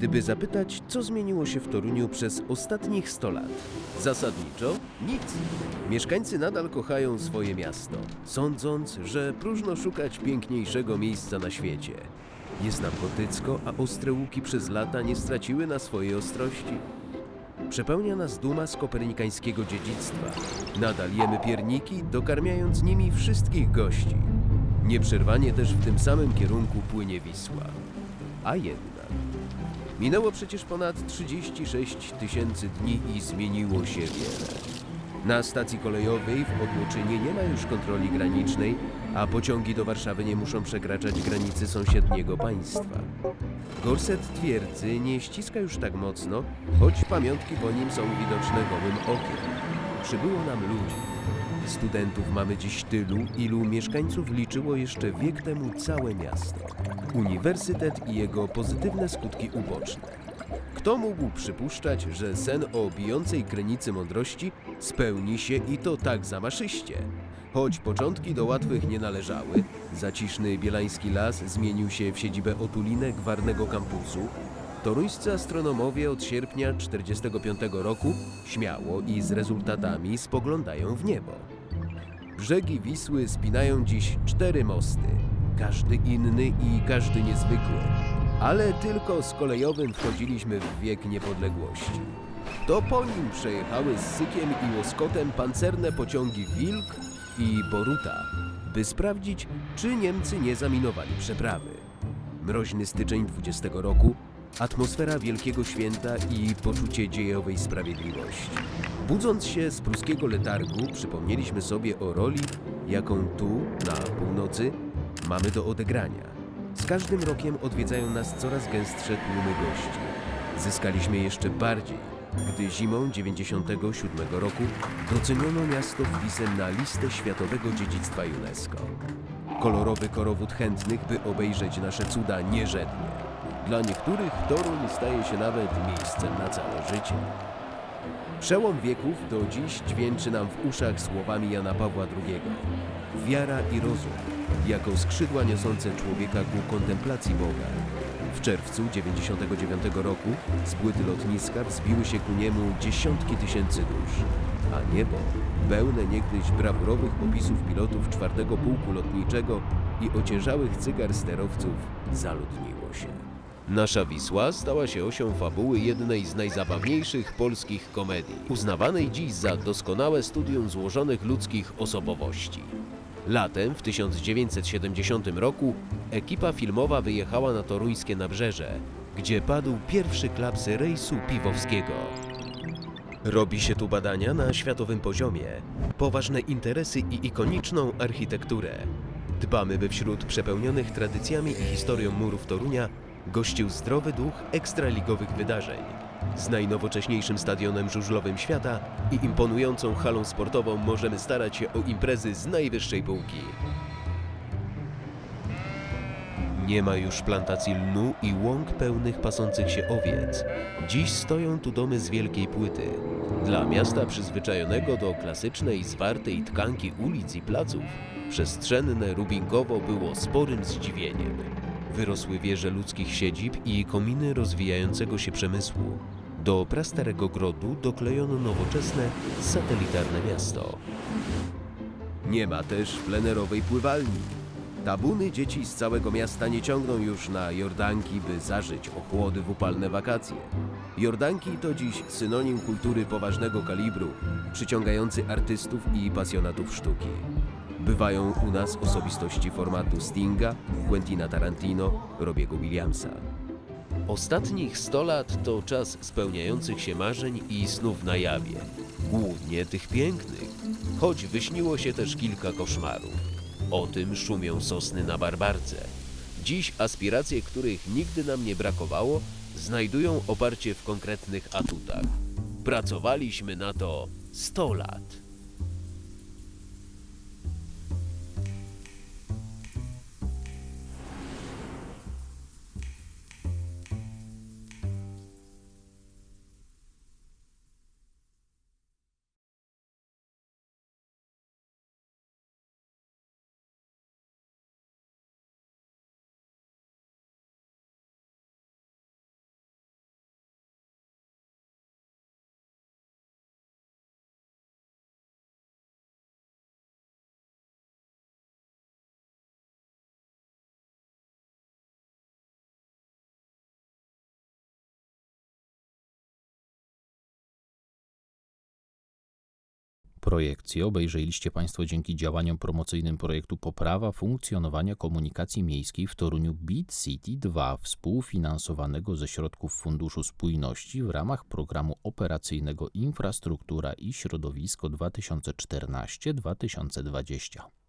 gdyby zapytać, co zmieniło się w Toruniu przez ostatnich 100 lat. Zasadniczo nic. Mieszkańcy nadal kochają swoje miasto, sądząc, że próżno szukać piękniejszego miejsca na świecie. Jest nam gotycko, a ostre łuki przez lata nie straciły na swojej ostrości. Przepełnia nas duma z kopernikańskiego dziedzictwa. Nadal jemy pierniki, dokarmiając nimi wszystkich gości. Nieprzerwanie też w tym samym kierunku płynie Wisła. A jednak. Minęło przecież ponad 36 tysięcy dni i zmieniło się wiele. Na stacji kolejowej w Odłoczynie nie ma już kontroli granicznej, a pociągi do Warszawy nie muszą przekraczać granicy sąsiedniego państwa. Gorset twierdzy nie ściska już tak mocno, choć pamiątki po nim są widoczne gołym okiem. Przybyło nam ludzi. Studentów mamy dziś tylu, ilu mieszkańców liczyło jeszcze wiek temu całe miasto. Uniwersytet i jego pozytywne skutki uboczne. Kto mógł przypuszczać, że sen o bijącej krynicy mądrości spełni się i to tak zamaszyście? Choć początki do łatwych nie należały, zaciszny bielański las zmienił się w siedzibę otulinek warnego kampusu, toruńscy astronomowie od sierpnia 1945 roku śmiało i z rezultatami spoglądają w niebo. Brzegi Wisły spinają dziś cztery mosty, każdy inny i każdy niezwykły, ale tylko z kolejowym wchodziliśmy w wiek niepodległości. To po nim przejechały z sykiem i łoskotem pancerne pociągi Wilk i Boruta, by sprawdzić, czy Niemcy nie zaminowali przeprawy. Mroźny styczeń 20 roku, atmosfera wielkiego święta i poczucie dziejowej sprawiedliwości. Budząc się z pruskiego letargu, przypomnieliśmy sobie o roli, jaką tu, na północy, mamy do odegrania. Z każdym rokiem odwiedzają nas coraz gęstsze tłumy gości. Zyskaliśmy jeszcze bardziej, gdy zimą 97 roku doceniono miasto wpisem na listę Światowego Dziedzictwa UNESCO. Kolorowy korowód chętnych, by obejrzeć nasze cuda nierzednie. Dla niektórych Toruń staje się nawet miejscem na całe życie. Przełom wieków do dziś dźwięczy nam w uszach słowami Jana Pawła II. Wiara i rozum, jako skrzydła niosące człowieka ku kontemplacji Boga. W czerwcu 99 roku z płyty lotniska wzbiły się ku niemu dziesiątki tysięcy dusz, a niebo, pełne niegdyś brawurowych opisów pilotów czwartego pułku lotniczego i ociężałych cygar sterowców, zaludniło się. Nasza Wisła stała się osią fabuły jednej z najzabawniejszych polskich komedii, uznawanej dziś za doskonałe studium złożonych ludzkich osobowości. Latem w 1970 roku ekipa filmowa wyjechała na toruńskie nabrzeże, gdzie padł pierwszy klaps rejsu piwowskiego. Robi się tu badania na światowym poziomie, poważne interesy i ikoniczną architekturę. Dbamy, by wśród przepełnionych tradycjami i historią murów Torunia gościł zdrowy duch ekstraligowych wydarzeń. Z najnowocześniejszym stadionem żużlowym świata i imponującą halą sportową możemy starać się o imprezy z najwyższej półki. Nie ma już plantacji lnu i łąk pełnych pasących się owiec. Dziś stoją tu domy z wielkiej płyty. Dla miasta przyzwyczajonego do klasycznej, zwartej tkanki ulic i placów, przestrzenne Rubinkowo było sporym zdziwieniem. Wyrosły wieże ludzkich siedzib i kominy rozwijającego się przemysłu. Do prastarego grodu doklejono nowoczesne, satelitarne miasto. Nie ma też plenerowej pływalni. Tabuny dzieci z całego miasta nie ciągną już na Jordanki, by zażyć ochłody w upalne wakacje. Jordanki to dziś synonim kultury poważnego kalibru, przyciągający artystów i pasjonatów sztuki. Bywają u nas osobistości formatu Stinga, Quentina Tarantino, Robiego Williamsa. Ostatnich 100 lat to czas spełniających się marzeń i snów na jawie. Głównie tych pięknych, choć wyśniło się też kilka koszmarów. O tym szumią sosny na Barbarce. Dziś aspiracje, których nigdy nam nie brakowało, znajdują oparcie w konkretnych atutach. Pracowaliśmy na to 100 lat. Projekcję obejrzeliście Państwo dzięki działaniom promocyjnym projektu Poprawa funkcjonowania komunikacji miejskiej w Toruniu Beat City 2, współfinansowanego ze środków Funduszu Spójności w ramach programu operacyjnego Infrastruktura i Środowisko 2014-2020.